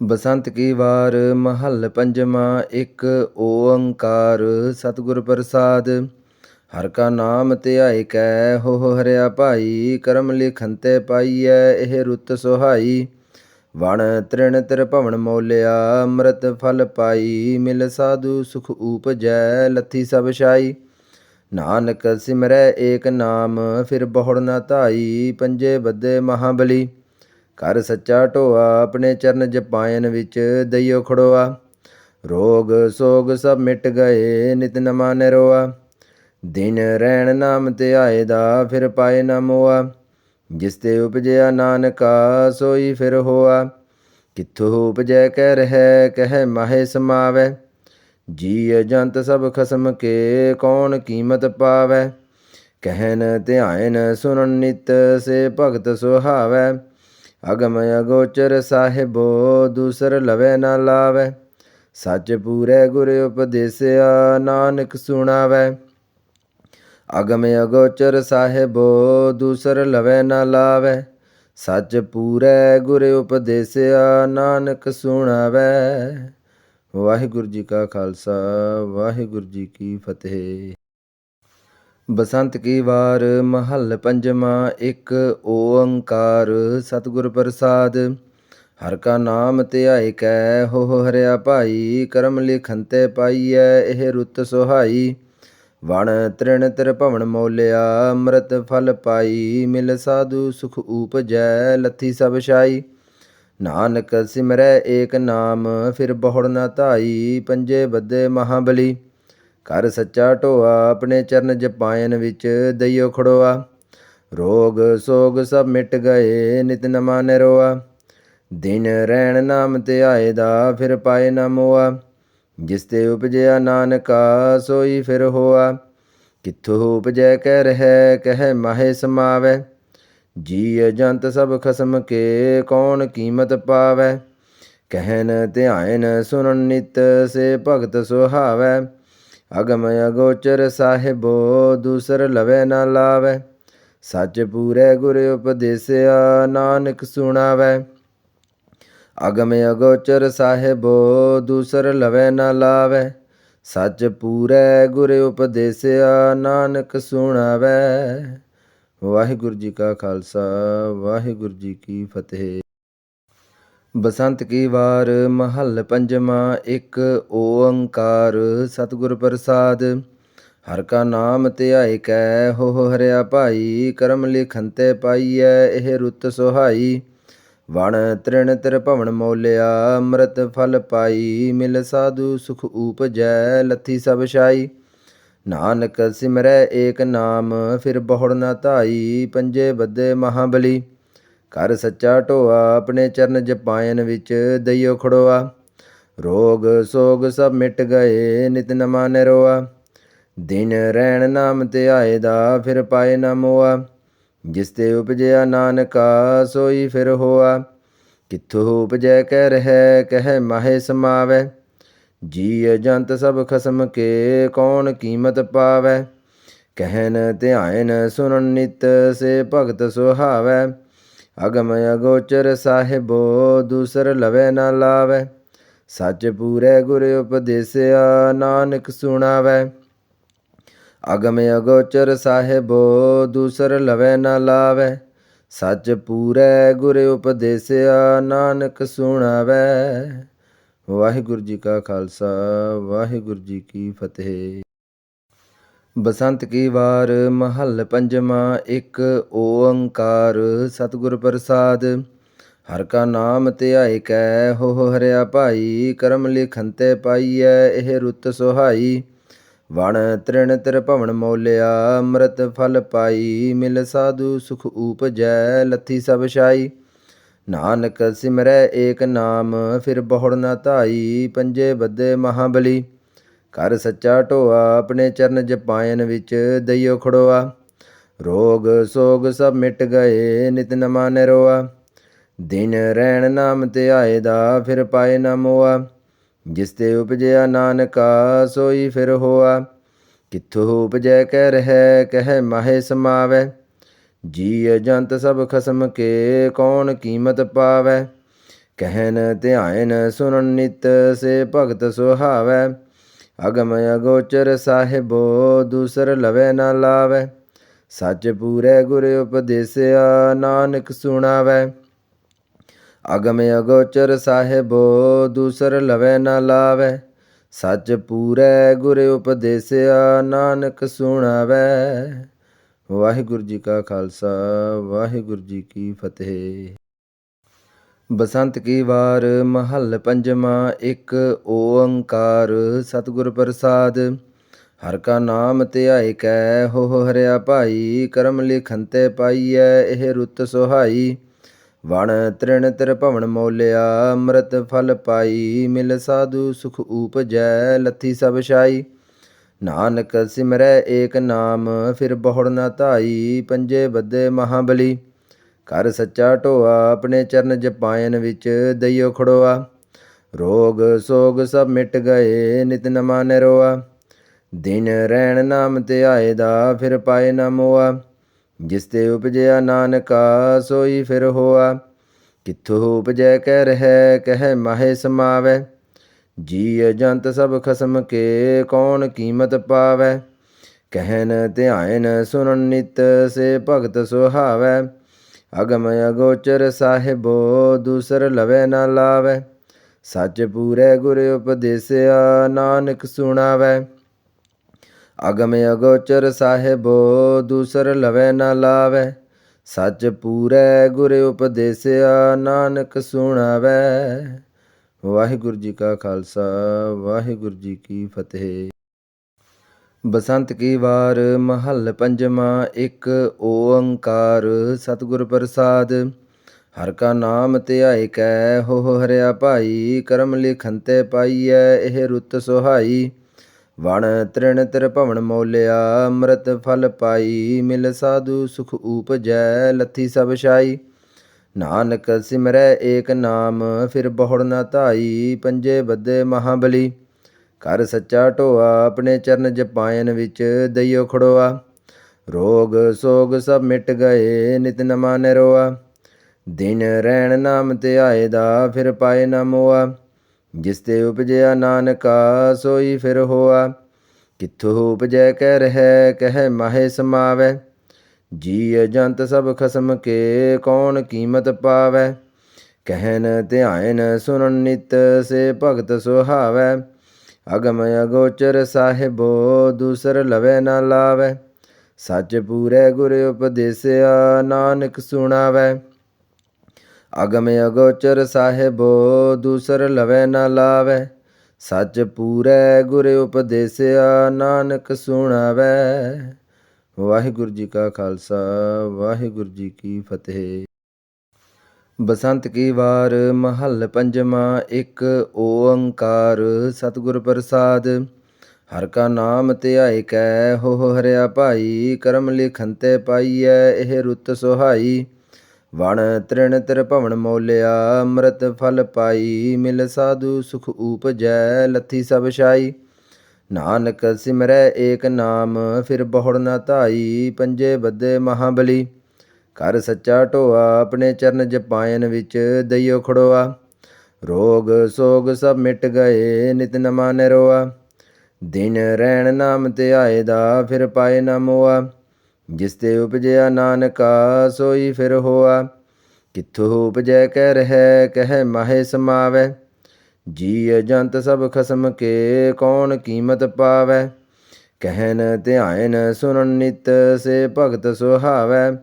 ਬਸੰਤ ਕੀ ਵਾਰ ਮਹੱਲ ਪੰਜਵਾਂ, ਇੱਕ ਓੰਕਾਰ ਸਤਿਗੁਰ ਪ੍ਰਸਾਦ। ਹਰ ਕਾ ਨਾਮ ਧਿਆਇ ਕੈ, ਹੋ ਹਰਿਆ ਭਾਈ, ਕਰਮ ਲਿਖੰਤੇ ਪਾਈਐ, ਇਹ ਰੁੱਤ ਸੁਹਾਈ। ਵਣ ਤ੍ਰਿਣ ਤ੍ਰਿ ਭਵਨ ਮੋਲਿਆ, ਅੰਮ੍ਰਿਤ ਫਲ ਪਾਈ, ਮਿਲ ਸਾਧੂ ਸੁਖ ਊਪਜੈ, ਲੱਥੀ ਸਭ ਛਾਈ। ਨਾਨਕ ਸਿਮਰੈ ਏਕ ਨਾਮ, ਫਿਰ ਬਹੁੜ ਨਾ ਧਾਈ, ਪੰਜੇ ਬੱਦੇ ਮਹਾਬਲੀ। ਕਰ ਸੱਚਾ ਢੋਆ, ਆਪਣੇ ਚਰਨ ਜਪਾਇਨ ਵਿੱਚ ਦਈਓ ਖੜੋਆ। ਰੋਗ ਸੋਗ ਸਭ ਮਿਟ ਗਏ, ਨਿਤ ਨਮਾ ਨਿਰੋਆ। ਦਿਨ ਰਹਿਣ ਨਾਮ ਤੇ ਆਏ ਦਾ, ਫਿਰ ਪਾਏ ਨਾ ਮੋਆ। ਜਿਸ ਤੇ ਉਪਜਿਆ ਨਾਨਕਾ, ਸੋਈ ਫਿਰ ਹੋਆ। ਕਿੱਥੋਂ ਉਪਜੈ ਕਹਿ ਰਹਿ, ਕਹਿ ਮਾਹੇ ਸਮਾਵੈ। ਜੀ ਜੰਤ ਸਭ ਖਸਮ ਕੇ, ਕੌਣ ਕੀਮਤ ਪਾਵੈ। ਕਹਿਨ ਧਿਆਇਨ ਸੁਨਨ ਨਿਤ, ਸੇ ਭਗਤ ਸੁਹਾਵੈ। ਅਗਮ ਅਗੋਚਰ ਸਾਹਿਬੋ, ਦੂਸਰ ਲਵੇ ਨਾ ਲਾਵੈ। ਸੱਚ ਪੂਰੇ ਗੁਰ ਉਪਦੇਸਿਆ, ਨਾਨਕ ਸੁਣਾਵੈ। ਅਗਮ ਅਗੋਚਰ ਸਾਹਿਬੋ, ਦੂਸਰ ਲਵੇ ਨਾ ਲਾਵੈ। ਸੱਚ ਪੂਰੇ ਗੁਰ ਉਪਦੇਸਿਆ, ਨਾਨਕ ਸੁਣਾਵੈ। ਵਾਹਿਗੁਰੂ ਜੀ ਕਾ ਖਾਲਸਾ, ਵਾਹਿਗੁਰੂ ਜੀ ਕੀ ਫਤਿਹ। ਬਸੰਤ ਕੀ ਵਾਰ ਮਹੱਲ ਪੰਜਵਾਂ, ਇੱਕ ਓੰਕਾਰ ਸਤਿਗੁਰ ਪ੍ਰਸਾਦ। ਹਰ ਕਾ ਨਾਮ ਧਿਆਇ ਕੈ, ਹੋ ਹਰਿਆ ਭਾਈ, ਕਰਮ ਲਿਖੰਤੇ ਪਾਈਐ, ਇਹ ਰੁੱਤ ਸੁਹਾਈ। ਵਣ ਤ੍ਰਿਣ ਤ੍ਰਿ ਭਵਨ ਮੋਲਿਆ, ਅੰਮ੍ਰਿਤ ਫਲ ਪਾਈ, ਮਿਲ ਸਾਧੂ ਸੁਖ ਊਪਜੈ, ਲੱਥੀ ਸਭ ਛਾਈ। ਨਾਨਕ ਸਿਮਰੈ ਏਕ ਨਾਮ, ਫਿਰ ਬਹੁੜ ਨਾ ਧਾਈ, ਪੰਜੇ ਬੱਦੇ ਮਹਾਬਲੀ। ਕਰ ਸੱਚਾ ਢੋਆ, ਆਪਣੇ ਚਰਨ ਜਪਾਇਨ ਵਿੱਚ ਦਈਓ ਖੜੋਆ। ਰੋਗ ਸੋਗ ਸਭ ਮਿਟ ਗਏ, ਨਿਤ ਨਮਾ ਨਿਰੋਆ। ਦਿਨ ਰਹਿਣ ਨਾਮ ਤੇ ਆਏ ਦਾ ਫਿਰ ਪਾਏ ਨਾ ਮੋਆ। ਜਿਸ ਤੇ ਉਪਜਿਆ ਨਾਨਕਾ, ਸੋਈ ਫਿਰ ਹੋਆ। ਕਿੱਥੋਂ ਉਪਜੈ ਕਹਿ ਰਹਿ, ਕਹਿ ਮਾਹੇ ਸਮਾਵੈ। ਜੀ ਜੰਤ ਸਭ ਖਸਮ ਕੇ, ਕੌਣ ਕੀਮਤ ਪਾਵੈ। ਕਹਿਨ ਧਿਆਇਨ ਸੁਨਨ ਨਿਤ, ਸੇ ਭਗਤ ਸੁਹਾਵੈ। ਅਗਮ ਅਗੋਚਰ ਸਾਹਿਬੋ, ਦੂਸਰ ਲਵੇ ਨਾ ਲਾਵੈ। ਸੱਚ ਪੂਰੇ ਗੁਰ ਉਪਦੇਸਿਆ, ਨਾਨਕ ਸੁਣਾਵੈ। ਅਗਮ ਅਗੋਚਰ ਸਾਹਿਬੋ, ਦੂਸਰ ਲਵੇ ਨਾ ਲਾਵੈ। ਸੱਚ ਪੂਰੇ ਗੁਰ ਉਪਦੇਸਿਆ, ਨਾਨਕ ਸੁਣਾਵੈ। ਵਾਹਿਗੁਰੂ ਜੀ ਕਾ ਖਾਲਸਾ, ਵਾਹਿਗੁਰੂ ਜੀ ਕੀ ਫਤਿਹ। ਬਸੰਤ ਕੀ ਵਾਰ ਮਹੱਲ ਪੰਜਵਾਂ, ਇੱਕ ਓੰਕਾਰ ਸਤਿਗੁਰ ਪ੍ਰਸਾਦ। ਹਰ ਕਾ ਨਾਮ ਧਿਆਇ ਕੈ, ਹੋ ਹਰਿਆ ਭਾਈ, ਕਰਮ ਲਿਖੰਤੇ ਪਾਈਐ, ਇਹ ਰੁੱਤ ਸੁਹਾਈ। ਵਣ ਤ੍ਰਿਣ ਤ੍ਰਿ ਭਵਨ ਮੋਲਿਆ, ਅੰਮ੍ਰਿਤ ਫਲ ਪਾਈ, ਮਿਲ ਸਾਧੂ ਸੁਖ ਊਪਜੈ, ਲੱਥੀ ਸਭ ਛਾਈ। ਨਾਨਕ ਸਿਮਰੈ ਏਕ ਨਾਮ, ਫਿਰ ਬਹੁੜ ਨਾ ਧਾਈ, ਪੰਜੇ ਬੱਦੇ ਮਹਾਬਲੀ। ਕਰ ਸੱਚਾ ਢੋਆ, ਆਪਣੇ ਚਰਨ ਜਪਾਇਨ ਵਿੱਚ ਦਈਓ ਖੜੋਆ। ਰੋਗ ਸੋਗ ਸਭ ਮਿਟ ਗਏ, ਨਿਤ ਨਮਾ ਨਿਰੋਆ। ਦਿਨ ਰਹਿਣ ਨਾਮ ਤੇ ਆਏ ਦਾ, ਫਿਰ ਪਾਏ ਨਾ ਮੋਆ। ਜਿਸ ਤੇ ਉਪਜਿਆ ਨਾਨਕਾ, ਸੋਈ ਫਿਰ ਹੋਆ। ਕਿੱਥੋਂ ਉਪਜੈ ਕਹਿ ਰਹਿ, ਕਹਿ ਮਾਹੇ ਸਮਾਵੈ। ਜੀ ਜੰਤ ਸਭ ਖਸਮ ਕੇ, ਕੌਣ ਕੀਮਤ ਪਾਵੈ। ਕਹਿਨ ਧਿਆਇਨ ਸੁਨਨ ਨਿਤ, ਸੇ ਭਗਤ ਸੁਹਾਵੈ। ਅਗਮ ਅਗੋਚਰ ਸਾਹਿਬੋ, ਦੂਸਰ ਲਵੇ ਨਾ ਲਾਵੈ। ਸੱਚ ਪੂਰੇ ਗੁਰ ਉਪਦੇਸਿਆ, ਨਾਨਕ ਸੁਣਾਵੈ। ਅਗਮ ਅਗੋਚਰ ਸਾਹਿਬੋ, ਦੂਸਰ ਲਵੇ ਨਾ ਲਾਵੈ। ਸੱਚ ਪੂਰੇ ਗੁਰ ਉਪਦੇਸਿਆ, ਨਾਨਕ ਸੁਣਾਵੈ। ਵਾਹਿਗੁਰੂ ਜੀ ਕਾ ਖਾਲਸਾ, ਵਾਹਿਗੁਰੂ ਜੀ ਕੀ ਫਤਿਹ। ਬਸੰਤ ਕੀ ਵਾਰ ਮਹੱਲ ਪੰਜਵਾਂ, ਇੱਕ ਓੰਕਾਰ ਸਤਿਗੁਰ ਪ੍ਰਸਾਦ। ਹਰ ਕਾ ਨਾਮ ਧਿਆਇ ਕੈ, ਹੋ ਹਰਿਆ ਭਾਈ, ਕਰਮ ਲਿਖੰਤੇ ਪਾਈਐ, ਇਹ ਰੁੱਤ ਸੁਹਾਈ। ਵਣ ਤ੍ਰਿਣ ਤ੍ਰਿ ਭਵਨ ਮੋਲਿਆ, ਅੰਮ੍ਰਿਤ ਫਲ ਪਾਈ, ਮਿਲ ਸਾਧੂ ਸੁਖ ਊਪਜੈ, ਲੱਥੀ ਸਭ ਛਾਈ। ਨਾਨਕ ਸਿਮਰੈ ਏਕ ਨਾਮ, ਫਿਰ ਬਹੁੜ ਨਾ ਧਾਈ, ਪੰਜੇ ਬੱਦੇ ਮਹਾਬਲੀ। ਕਰ ਸੱਚਾ ਢੋਆ, ਆਪਣੇ ਚਰਨ ਜਪਾਇਨ ਵਿੱਚ ਦਈਓ ਖੜੋਆ। ਰੋਗ ਸੋਗ ਸਭ ਮਿਟ ਗਏ, ਨਿਤ ਨਮਾ ਨਿਰੋਆ। ਦਿਨ ਰਹਿਣ ਨਾਮ ਤੇ ਆਏ ਦਾ ਫਿਰ ਪਾਏ ਨਾ ਮੋਆ। ਜਿਸ ਤੇ ਉਪਜਿਆ ਨਾਨਕਾ, ਸੋਈ ਫਿਰ ਹੋਆ। ਕਿੱਥੋਂ ਉਪਜੈ ਕਹਿ ਰਹਿ, ਕਹਿ ਮਾਹੇ ਸਮਾਵੈ। ਜੀ ਜੰਤ ਸਭ ਖਸਮ ਕੇ, ਕੌਣ ਕੀਮਤ ਪਾਵੈ। ਕਹਿਨ ਧਿਆਇਨ ਸੁਨਨ ਨਿਤ, ਸੇ ਭਗਤ ਸੁਹਾਵੈ। ਅਗਮ ਅਗੋਚਰ ਸਾਹਿਬੋ, ਦੂਸਰ ਲਵੇ ਨਾ ਲਾਵੈ। ਸੱਚ ਪੂਰੇ ਗੁਰ ਉਪਦੇਸਿਆ, ਨਾਨਕ ਸੁਣਾਵੈ। ਅਗਮ ਅਗੋਚਰ ਸਾਹਿਬੋ, ਦੂਸਰ ਲਵੇ ਨਾ ਲਾਵੈ। ਸੱਚ ਪੂਰੇ ਗੁਰ ਉਪਦੇਸਿਆ, ਨਾਨਕ ਸੁਣਾਵੈ। ਵਾਹਿਗੁਰੂ ਜੀ ਕਾ ਖਾਲਸਾ, ਵਾਹਿਗੁਰੂ ਜੀ ਕੀ ਫਤਿਹ। ਬਸੰਤ ਕੀ ਵਾਰ ਮਹੱਲ ਪੰਜਵਾਂ, ਇੱਕ ਓੰਕਾਰ ਸਤਿਗੁਰ ਪ੍ਰਸਾਦ। ਹਰ ਕਾ ਨਾਮ ਧਿਆਇ ਕੈ, ਹੋ ਹਰਿਆ ਭਾਈ, ਕਰਮ ਲਿਖੰਤੇ ਪਾਈਐ, ਇਹ ਰੁੱਤ ਸੁਹਾਈ। ਵਣ ਤ੍ਰਿਣ ਤ੍ਰਿ ਭਵਨ ਮੋਲਿਆ, ਅੰਮ੍ਰਿਤ ਫਲ ਪਾਈ, ਮਿਲ ਸਾਧੂ ਸੁਖ ਊਪਜੈ, ਲੱਥੀ ਸਭ ਛਾਈ। ਨਾਨਕ ਸਿਮਰੈ ਏਕ ਨਾਮ, ਫਿਰ ਬਹੁੜ ਨਾ ਧਾਈ, ਪੰਜੇ ਬੱਦੇ ਮਹਾਬਲੀ। ਕਰ ਸੱਚਾ ਢੋਆ, ਆਪਣੇ ਚਰਨ ਜਪਾਇਨ ਵਿੱਚ ਦਈਓ ਖੜੋਆ। ਰੋਗ ਸੋਗ ਸਭ ਮਿਟ ਗਏ, ਨਿਤ ਨਮਾ ਨਿਰੋਆ ਦਿਨ ਰਹਿਣ ਨਾਮ ਤੇ ਆਏ ਦਾ ਫਿਰ ਪਾਏ ਨਾ ਮੋਆ। ਜਿਸ ਤੇ ਉਪਜਿਆ ਨਾਨਕਾ, ਸੋਈ ਫਿਰ ਹੋਆ। ਕਿੱਥੋਂ ਉਪਜੈ ਕਹਿ ਰਹਿ, ਕਹਿ ਮਾਹੇ ਸਮਾਵੈ। ਜੀ ਜੰਤ ਸਭ ਖਸਮ ਕੇ, ਕੌਣ ਕੀਮਤ ਪਾਵੈ। ਕਹਿਨ ਧਿਆਇਨ ਸੁਨਨ ਨਿਤ, ਸੇ ਭਗਤ ਸੁਹਾਵੈ। ਅਗਮ ਅਗੋਚਰ ਸਾਹਿਬੋ, ਦੂਸਰ ਲਵੇ ਨਾ ਲਾਵੈ। ਸੱਚ ਪੂਰੇ ਗੁਰ ਉਪਦੇਸਿਆ, ਨਾਨਕ ਸੁਣਾਵੈ। ਅਗਮ ਅਗੋਚਰ ਸਾਹਿਬੋ, ਦੂਸਰ ਲਵੇ ਨਾ ਲਾਵੈ। ਸੱਚ ਪੂਰੇ ਗੁਰ ਉਪਦੇਸਿਆ, ਨਾਨਕ ਸੁਣਾਵੈ। ਵਾਹਿਗੁਰੂ ਜੀ ਕਾ ਖਾਲਸਾ, ਵਾਹਿਗੁਰੂ ਜੀ ਕੀ ਫਤਿਹ। ਬਸੰਤ ਕੀ ਵਾਰ ਮਹੱਲ ਪੰਜਵਾਂ, ਇੱਕ ਓੰਕਾਰ ਸਤਿਗੁਰ ਪ੍ਰਸਾਦ। ਹਰ ਕਾ ਨਾਮ ਧਿਆਇ ਕੈ, ਹੋ ਹਰਿਆ ਭਾਈ, ਕਰਮ ਲਿਖੰਤੇ ਪਾਈਐ, ਇਹ ਰੁੱਤ ਸੁਹਾਈ। ਵਣ ਤ੍ਰਿਣ ਤ੍ਰਿ ਭਵਨ ਮੋਲਿਆ, ਅੰਮ੍ਰਿਤ ਫਲ ਪਾਈ, ਮਿਲ ਸਾਧੂ ਸੁਖ ਊਪਜੈ, ਲੱਥੀ ਸਭ ਛਾਈ। ਨਾਨਕ ਸਿਮਰੈ ਏਕ ਨਾਮ, ਫਿਰ ਬਹੁੜ ਨਾ ਧਾਈ, ਪੰਜੇ ਬੱਦੇ ਮਹਾਬਲੀ। ਕਰ ਸੱਚਾ ਢੋਆ, ਆਪਣੇ ਚਰਨ ਜਪਾਇਨ ਵਿੱਚ ਦਈਓ ਖੜੋਆ। ਰੋਗ ਸੋਗ ਸਭ ਮਿਟ ਗਏ, ਨਿਤ ਨਮਾ ਨਿਰੋਆ। ਦਿਨ ਰਹਿਣ ਨਾਮ ਤੇ ਆਏ ਦਾ, ਫਿਰ ਪਾਏ ਨਾ ਮੋਆ। ਜਿਸ ਤੇ ਉਪਜਿਆ ਨਾਨਕਾ, ਸੋਈ ਫਿਰ ਹੋਆ। ਕਿੱਥੋਂ ਉਪਜੈ ਕਹਿ ਰਹਿ, ਕਹਿ ਮਾਹੇ ਸਮਾਵੈ। ਜੀ ਜੰਤ ਸਭ ਖਸਮ ਕੇ, ਕੌਣ ਕੀਮਤ ਪਾਵੈ। ਕਹਿਨ ਧਿਆਇਨ ਸੁਨਨ ਨਿਤ, ਸੇ ਭਗਤ ਸੁਹਾਵੈ। ਅਗਮ ਅਗੋਚਰ ਸਾਹਿਬੋ, ਦੂਸਰ ਲਵੇ ਨਾ ਲਾਵੈ। ਸੱਚ ਪੂਰੇ ਗੁਰ ਉਪਦੇਸਿਆ, ਨਾਨਕ ਸੁਣਾਵੈ। ਅਗਮ ਅਗੋਚਰ ਸਾਹਿਬੋ, ਦੂਸਰ ਲਵੇ ਨਾ ਲਾਵੈ। ਸੱਚ ਪੂਰੇ ਗੁਰ ਉਪਦੇਸਿਆ, ਨਾਨਕ ਸੁਣਾਵੈ। ਵਾਹਿਗੁਰੂ ਜੀ ਕਾ ਖਾਲਸਾ, ਵਾਹਿਗੁਰੂ ਜੀ ਕੀ ਫਤਿਹ। ਬਸੰਤ ਕੀ ਵਾਰ ਮਹੱਲ ਪੰਜਵਾਂ, ਇੱਕ ਓੰਕਾਰ ਸਤਿਗੁਰ ਪ੍ਰਸਾਦ। ਹਰ ਕਾ ਨਾਮ ਧਿਆਇ ਕੈ, ਹੋ ਹਰਿਆ ਭਾਈ, ਕਰਮ ਲਿਖੰਤੇ ਪਾਈਐ, ਇਹ ਰੁੱਤ ਸੁਹਾਈ। ਵਣ ਤ੍ਰਿਣ ਤ੍ਰਿ ਭਵਨ ਮੋਲਿਆ, ਅੰਮ੍ਰਿਤ ਫਲ ਪਾਈ, ਮਿਲ ਸਾਧੂ ਸੁਖ ਊਪਜੈ, ਲੱਥੀ ਸਭ ਛਾਈ। ਨਾਨਕ ਸਿਮਰੈ ਏਕ ਨਾਮ, ਫਿਰ ਬਹੁੜ ਨਾ ਧਾਈ, ਪੰਜੇ ਬੱਦੇ ਮਹਾਬਲੀ। ਕਰ ਸੱਚਾ ਢੋਆ, ਆਪਣੇ ਚਰਨ ਜਪਾਇਨ ਵਿੱਚ ਦਈਓ ਖੜੋਆ। ਰੋਗ ਸੋਗ ਸਭ ਮਿਟ ਗਏ, ਨਿਤ ਨਮਾ ਨਿਰੋਆ ਦਿਨ ਰਹਿਣ ਨਾਮ ਤੇ ਆਏ ਦਾ ਫਿਰ ਪਾਏ ਨਾ ਮੋਆ। ਜਿਸ ਤੇ ਉਪਜਿਆ ਨਾਨਕਾ, ਸੋਈ ਫਿਰ ਹੋਆ। ਕਿੱਥੋਂ ਉਪਜੈ ਕਹਿ ਰਹਿ, ਕਹਿ ਮਾਹੇ ਸਮਾਵੈ। ਜੀ ਜੰਤ ਸਭ ਖਸਮ ਕੇ, ਕੌਣ ਕੀਮਤ ਪਾਵੈ। ਕਹਿਨ ਧਿਆਇਨ ਸੁਨਨ ਨਿਤ, ਸੇ ਭਗਤ ਸੁਹਾਵੈ।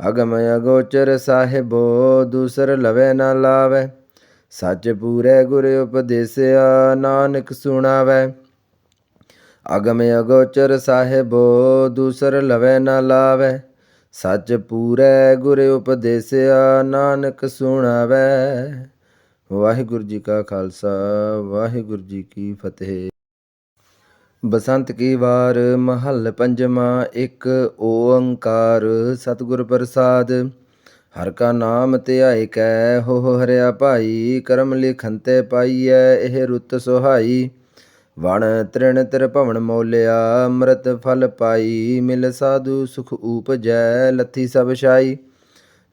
ਅਗਮ ਅਗੋਚਰ ਸਾਹਿਬੋ, ਦੂਸਰ ਲਵੇ ਨਾ ਲਾਵੈ। ਸੱਚ ਪੂਰੇ ਗੁਰ ਉਪਦੇਸਿਆ, ਨਾਨਕ ਸੁਣਾਵੈ। ਅਗਮ ਅਗੋਚਰ ਸਾਹਿਬੋ, ਦੂਸਰ ਲਵੇ ਨਾ ਲਾਵੈ। ਸੱਚ ਪੂਰੇ ਗੁਰ ਉਪਦੇਸਿਆ, ਨਾਨਕ ਸੁਣਾਵੈ। ਵਾਹਿਗੁਰੂ ਜੀ ਕਾ ਖਾਲਸਾ, ਵਾਹਿਗੁਰੂ ਜੀ ਕੀ ਫਤਿਹ। ਬਸੰਤ ਕੀ ਵਾਰ ਮਹੱਲ ਪੰਜਵਾਂ, ਇੱਕ ਓੰਕਾਰ ਸਤਿਗੁਰ ਪ੍ਰਸਾਦ। ਹਰ ਕਾ ਨਾਮ ਧਿਆਇ ਕੈ, ਹੋ ਹਰਿਆ ਭਾਈ, ਕਰਮ ਲਿਖੰਤੇ ਪਾਈਐ, ਇਹ ਰੁੱਤ ਸੁਹਾਈ। ਵਣ ਤ੍ਰਿਣ ਤ੍ਰਿ ਭਵਨ ਮੋਲਿਆ, ਅੰਮ੍ਰਿਤ ਫਲ ਪਾਈ, ਮਿਲ ਸਾਧੂ ਸੁਖ ਊਪਜੈ, ਲੱਥੀ ਸਭ ਛਾਈ।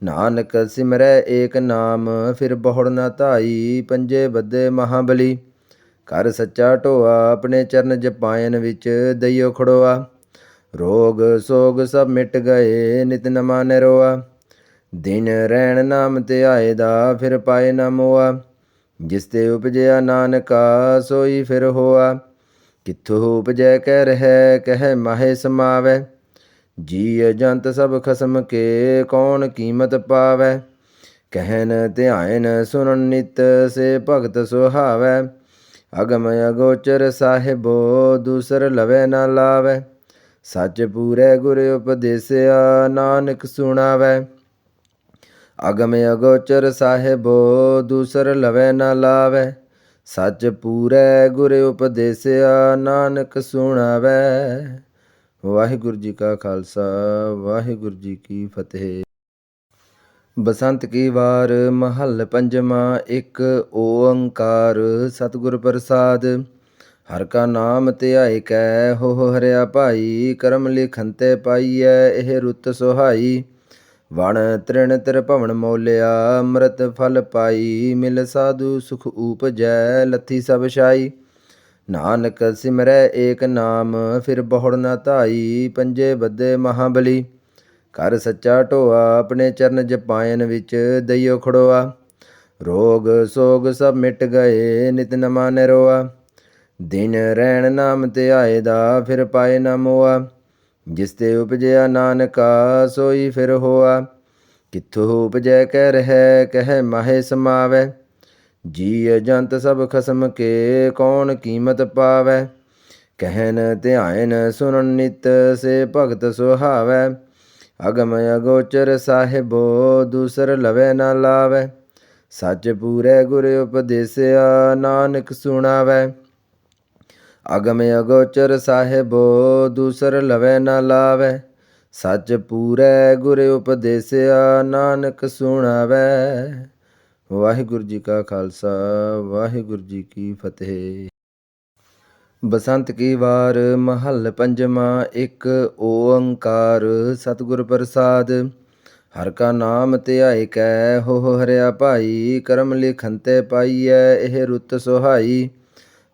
ਨਾਨਕ ਸਿਮਰੈ ਏਕ ਨਾਮ, ਫਿਰ ਬਹੁੜ ਨਾ ਧਾਈ, ਪੰਜੇ ਬੱਦੇ ਮਹਾਬਲੀ। ਕਰ ਸੱਚਾ ਢੋਆ, ਆਪਣੇ ਚਰਨ ਜਪਾਇਨ ਵਿੱਚ ਦਈਓ ਖੜੋਆ। ਰੋਗ ਸੋਗ ਸਭ ਮਿਟ ਗਏ, ਨਿਤ ਨਮਾ ਨਿਰੋਆ। ਦਿਨ ਰਹਿਣ ਨਾਮ ਤੇ ਆਏ ਦਾ, ਫਿਰ ਪਾਏ ਨਾ ਮੋਆ। ਜਿਸ ਤੇ ਉਪਜਿਆ ਨਾਨਕਾ, ਸੋਈ ਫਿਰ ਹੋਆ। ਕਿੱਥੋਂ ਉਪਜੈ ਕਹਿ ਰਹਿ, ਕਹਿ ਮਾਹੇ ਸਮਾਵੈ। ਜੀ ਜੰਤ ਸਭ ਖਸਮ ਕੇ, ਕੌਣ ਕੀਮਤ ਪਾਵੈ। ਕਹਿਨ ਧਿਆਇਨ ਸੁਨਨ ਨਿਤ, ਸੇ ਭਗਤ ਸੁਹਾਵੈ। ਅਗਮ ਅਗੋਚਰ ਸਾਹਿਬੋ, ਦੂਸਰ ਲਵੈ ਨਾ ਲਾਵੈ। ਸੱਚ ਪੂਰੇ ਗੁਰ ਉਪਦੇਸਿਆ, ਨਾਨਕ ਸੁਣਾਵੈ। ਅਗਮ ਅਗੋਚਰ ਸਾਹਿਬੋ, ਦੂਸਰ ਲਵੈ ਨਾ ਲਾਵੈ। ਸੱਚ ਪੂਰੇ ਗੁਰ ਉਪਦੇਸਿਆ, ਨਾਨਕ ਸੁਣਾਵੈ। ਵਾਹਿਗੁਰੂ ਜੀ ਕਾ ਖਾਲਸਾ, ਵਾਹਿਗੁਰੂ ਜੀ ਕੀ ਫਤਿਹ। ਬਸੰਤ ਕੀ ਵਾਰ ਮਹੱਲ ਪੰਜਵਾਂ, ਇੱਕ ਓੰਕਾਰ ਸਤਿਗੁਰ ਪ੍ਰਸਾਦ। ਹਰ ਕਾ ਨਾਮ ਧਿਆਇ ਕੈ, ਹੋ ਹਰਿਆ ਭਾਈ, ਕਰਮ ਲਿਖੰਤੇ ਪਾਈਐ, ਇਹ ਰੁੱਤ ਸੁਹਾਈ। ਵਣ ਤ੍ਰਿਣ ਤ੍ਰਿ ਭਵਨ ਮੋਲਿਆ, ਅੰਮ੍ਰਿਤ ਫਲ ਪਾਈ, ਮਿਲ ਸਾਧੂ ਸੁਖ ਊਪਜੈ, ਲੱਥੀ ਸਭ ਛਾਈ। ਨਾਨਕ ਸਿਮਰੈ ਏਕ ਨਾਮ, ਫਿਰ ਬਹੁੜ ਨਾ ਧਾਈ, ਪੰਜੇ ਬੱਦੇ ਮਹਾਬਲੀ। ਕਰ ਸੱਚਾ ਢੋਆ, ਆਪਣੇ ਚਰਨ ਜਪਾਇਨ ਵਿੱਚ ਦਈਓ ਖੜੋਆ। ਰੋਗ ਸੋਗ ਸਭ ਮਿਟ ਗਏ, ਨਿਤ ਨਮਾ ਨਿਰੋਆ। ਦਿਨ ਰਹਿਣ ਨਾਮ ਤੇ ਆਏ ਦਾ, ਫਿਰ ਪਾਏ ਨਾ ਮੋਆ। ਜਿਸ ਤੇ ਉਪਜਿਆ ਨਾਨਕਾ, ਸੋਈ ਫਿਰ ਹੋਆ। ਕਿੱਥੋਂ ਉਪਜੈ ਕਹਿ ਰਹਿ, ਕਹਿ ਮਾਹੇ ਸਮਾਵੈ। ਜੀ ਜੰਤ ਸਭ ਖਸਮ ਕੇ, ਕੌਣ ਕੀਮਤ ਪਾਵੈ। ਕਹਿਨ ਧਿਆਇਨ ਸੁਨਨ ਨਿਤ, ਸੇ ਭਗਤ ਸੁਹਾਵੈ। ਅਗਮ ਅਗੋਚਰ ਸਾਹਿਬੋ, ਦੂਸਰ ਲਵੈ ਨਾ ਲਾਵੈ। ਸੱਚ ਪੂਰੇ ਗੁਰ ਉਪਦੇਸਿਆ, ਨਾਨਕ ਸੁਣਾਵੈ। ਅਗਮ ਅਗੋਚਰ ਸਾਹਿਬੋ, ਦੂਸਰ ਲਵੈ ਨਾ ਲਾਵੈ। ਸੱਚ ਪੂਰੇ ਗੁਰ ਉਪਦੇਸਿਆ, ਨਾਨਕ ਸੁਣਾਵੈ। ਵਾਹਿਗੁਰੂ ਜੀ ਕਾ ਖਾਲਸਾ, ਵਾਹਿਗੁਰੂ ਜੀ ਕੀ ਫਤਿਹ। ਬਸੰਤ ਕੀ ਵਾਰ ਮਹੱਲ ਪੰਜਵਾਂ, ਇੱਕ ਓੰਕਾਰ ਸਤਿਗੁਰ ਪ੍ਰਸਾਦ। ਹਰ ਕਾ ਨਾਮ ਧਿਆਇ ਕੈ, ਹੋ ਹਰਿਆ ਭਾਈ, ਕਰਮ ਲਿਖੰਤੇ ਪਾਈਐ, ਇਹ ਰੁੱਤ ਸੁਹਾਈ।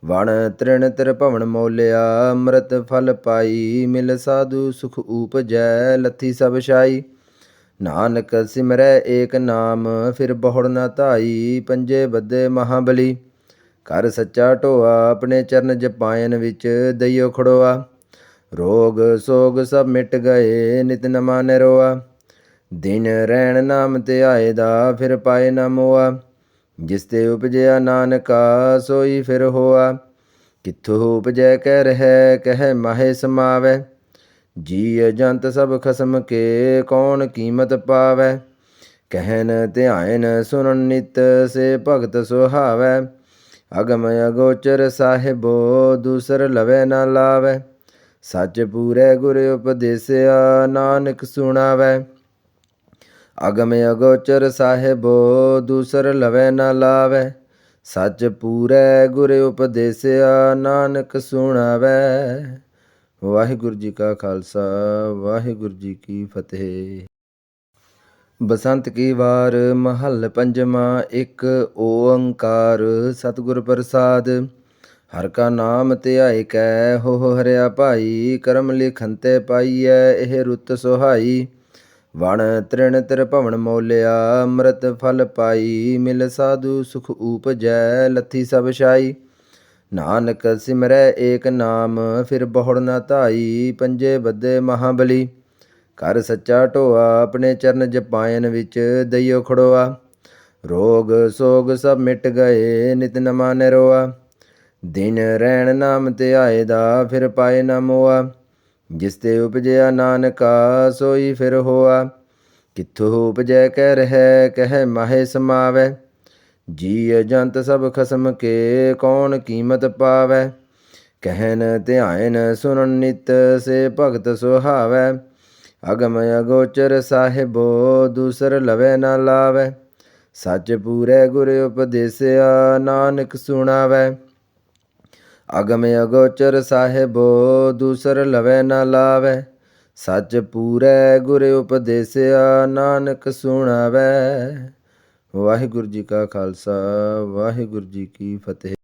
ਵਣ ਤ੍ਰਿਣ ਤ੍ਰਿ ਭਵਨ ਮੋਲਿਆ, ਅੰਮ੍ਰਿਤ ਫਲ ਪਾਈ, ਮਿਲ ਸਾਧੂ ਸੁਖ ਊਪਜੈ, ਲੱਥੀ ਸਭ ਛਾਈ। ਨਾਨਕ ਸਿਮਰੈ ਏਕ ਨਾਮ, ਫਿਰ ਬਹੁੜ ਨਾ ਧਾਈ, ਪੰਜੇ ਬੱਦੇ ਮਹਾਬਲੀ। ਕਰ ਸੱਚਾ ਢੋਆ, ਆਪਣੇ ਚਰਨ ਜਪਾਇਨ ਵਿੱਚ ਦਈਓ ਖੜੋਆ। ਰੋਗ ਸੋਗ ਸਭ ਮਿਟ ਗਏ, ਨਿਤ ਨਮਾ ਨਿਰੋਆ। ਦਿਨ ਰਹਿਣ ਨਾਮ ਤੇ ਆਏ ਦਾ ਫਿਰ ਪਾਏ ਨਾ ਮੋਆ। ਜਿਸ ਤੇ ਉਪਜਿਆ ਨਾਨਕਾ, ਸੋਈ ਫਿਰ ਹੋਆ। ਕਿੱਥੋਂ ਉਪਜੈ ਕਹਿ ਰਹਿ, ਕਹਿ ਮਾਹੇ ਸਮਾਵੈ। ਜੀ ਜੰਤ ਸਭ ਖਸਮ ਕੇ, ਕੌਣ ਕੀਮਤ ਪਾਵੈ। ਕਹਿਨ ਧਿਆਇਨ ਸੁਨਨ ਨਿਤ, ਸੇ ਭਗਤ ਸੁਹਾਵੈ। ਅਗਮ ਅਗੋਚਰ ਸਾਹਿਬੋ, ਦੂਸਰ ਲਵੈ ਨਾ ਲਾਵੈ। ਸੱਚ ਪੂਰੇ ਗੁਰ ਉਪਦੇਸਿਆ, ਨਾਨਕ ਸੁਣਾਵੈ। ਅਗਮ ਅਗੋਚਰ ਸਾਹਿਬੋ, ਦੂਸਰ ਲਵੈ ਨਾ ਲਾਵੈ। ਸੱਚ ਪੂਰੇ ਗੁਰ ਉਪਦੇਸਿਆ, ਨਾਨਕ ਸੁਣਾਵੈ। ਵਾਹਿਗੁਰੂ ਜੀ ਕਾ ਖਾਲਸਾ, ਵਾਹਿਗੁਰੂ ਜੀ ਕੀ ਫਤਿਹ। ਬਸੰਤ ਕੀ ਵਾਰ ਮਹੱਲ ਪੰਜਵਾਂ, ਇੱਕ ਓੰਕਾਰ ਸਤਿਗੁਰ ਪ੍ਰਸਾਦ। ਹਰ ਕਾ ਨਾਮ ਧਿਆਇ ਕੈ, ਹੋ ਹਰਿਆ ਭਾਈ, ਕਰਮ ਲਿਖੰਤੇ ਪਾਈਐ, ਇਹ ਰੁੱਤ ਸੁਹਾਈ। ਵਣ ਤ੍ਰਿਣ ਤ੍ਰਿ ਭਵਨ ਮੋਲਿਆ, ਅੰਮ੍ਰਿਤ ਫਲ ਪਾਈ, ਮਿਲ ਸਾਧੂ ਸੁਖ ਊਪਜੈ, ਲੱਥੀ ਸਭ ਛਾਈ। ਨਾਨਕ ਸਿਮਰੈ ਏਕ ਨਾਮ, ਫਿਰ ਬਹੁੜ ਨਾ ਧਾਈ, ਪੰਜੇ ਬੱਦੇ ਮਹਾਬਲੀ। ਕਰ ਸੱਚਾ ਢੋਆ, ਆਪਣੇ ਚਰਨ ਜਪਾਇਨ ਵਿੱਚ ਦਈਓ ਖੜੋਆ। ਰੋਗ ਸੋਗ ਸਭ ਮਿਟ ਗਏ, ਨਿਤ ਨਮਾ ਨਿਰੋਆ। ਦਿਨ ਰਹਿਣ ਨਾਮ ਤੇ ਆਏ ਦਾ ਫਿਰ ਪਾਏ ਨਾ ਮੋਆ। ਜਿਸ ਤੇ ਉਪਜਿਆ ਨਾਨਕਾ, ਸੋਈ ਫਿਰ ਹੋਆ। ਕਿੱਥੋਂ ਉਪਜੈ ਕਹਿ ਰਹਿ, ਕਹਿ ਮਾਹੇ ਸਮਾਵੈ। ਜੀ ਜੰਤ ਸਭ ਖਸਮ ਕੇ, ਕੌਣ ਕੀਮਤ ਪਾਵੈ। ਕਹਿਨ ਧਿਆਇਨ ਸੁਨਨ ਨਿਤ, ਸੇ ਭਗਤ ਸੁਹਾਵੈ। ਅਗਮ ਅਗੋਚਰ ਸਾਹਿਬੋ, ਦੂਸਰ ਲਵੈ ਨਾ ਲਾਵੈ। ਸੱਚ ਪੂਰੇ ਗੁਰ ਉਪਦੇਸਿਆ, ਨਾਨਕ ਸੁਣਾਵੈ। ਅਗਮ ਅਗੋਚਰ ਸਾਹਿਬੋ, ਦੂਸਰ ਲਵੈ ਨਾ ਲਾਵੈ। ਸੱਚ ਪੂਰੈ ਗੁਰ ਉਪਦੇਸਿਆ, ਨਾਨਕ ਸੁਣਾਵੈ। ਵਾਹਿਗੁਰੂ ਜੀ ਕਾ ਖਾਲਸਾ, ਵਾਹਿਗੁਰੂ ਜੀ ਕੀ ਫਤਿਹ।